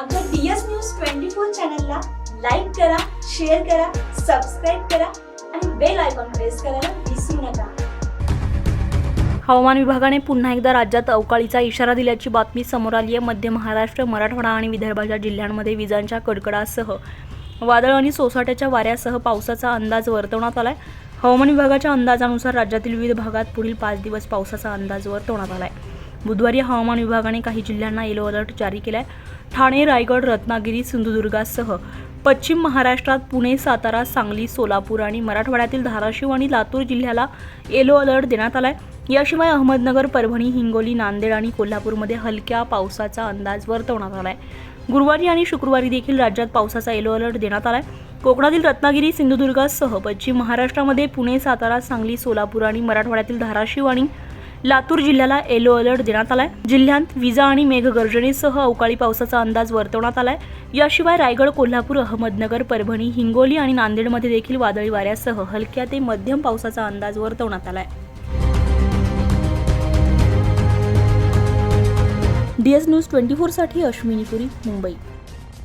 आमच्या D news twenty four चॅनलला like करा शेअर करा सबस्क्राईब करा आणि बेल आयकॉन प्रेस करायला विसरू नका. हवामान विभागाने पुन्हा एकदा राज्यात अवकाळीचा इशारा दिल्याची बातमी समोर आली आहे. मध्य महाराष्ट्र मराठवाडा आणि विदर्भाच्या जिल्ह्यांमध्ये विजांच्या कडकडासह वादळ आणि सोसाट्याच्या वाऱ्यासह पावसाचा अंदाज वर्तवण्यात आलाय. हवामान विभागाच्या अंदाजानुसार राज्यातील विविध भागात पुढील पाच दिवस पावसाचा अंदाज वर्तवण्यात आलाय. बुधवारी हवामान विभागाने काही जिल्ह्यांना येलो अलर्ट जारी केलाय. ठाणे रायगड रत्नागिरी सिंधुदुर्गासह पश्चिम महाराष्ट्रात पुणे सातारा सांगली सोलापूर आणि मराठवाड्यातील धाराशिव आणि लातूर जिल्ह्याला येलो अलर्ट देण्यात आलाय. याशिवाय अहमदनगर परभणी हिंगोली नांदेड आणि कोल्हापूरमध्ये हलक्या पावसाचा अंदाज वर्तवण्यात आलाय. गुरुवारी आणि शुक्रवारी देखील राज्यात पावसाचा येलो अलर्ट देण्यात आलाय. कोकणातील रत्नागिरी सिंधुदुर्गासह पश्चिम महाराष्ट्रामध्ये पुणे सातारा सांगली सोलापूर आणि मराठवाड्यातील धाराशिव आणि लातूर जिल्ह्याला येलो अलर्ट देण्यात आलाय. जिल्ह्यात विजा आणि मेघगर्जनेसह अवकाळी पावसाचा अंदाज वर्तवण्यात आलाय. याशिवाय रायगड कोल्हापूर अहमदनगर परभणी हिंगोली आणि नांदेडमध्ये देखील वादळी वाऱ्यासह हलक्या ते मध्यम पावसाचा अंदाज वर्तवण्यात आलाय. डी एस न्यूज ट्वेंटी फोरसाठी अश्विनी पुरी मुंबई.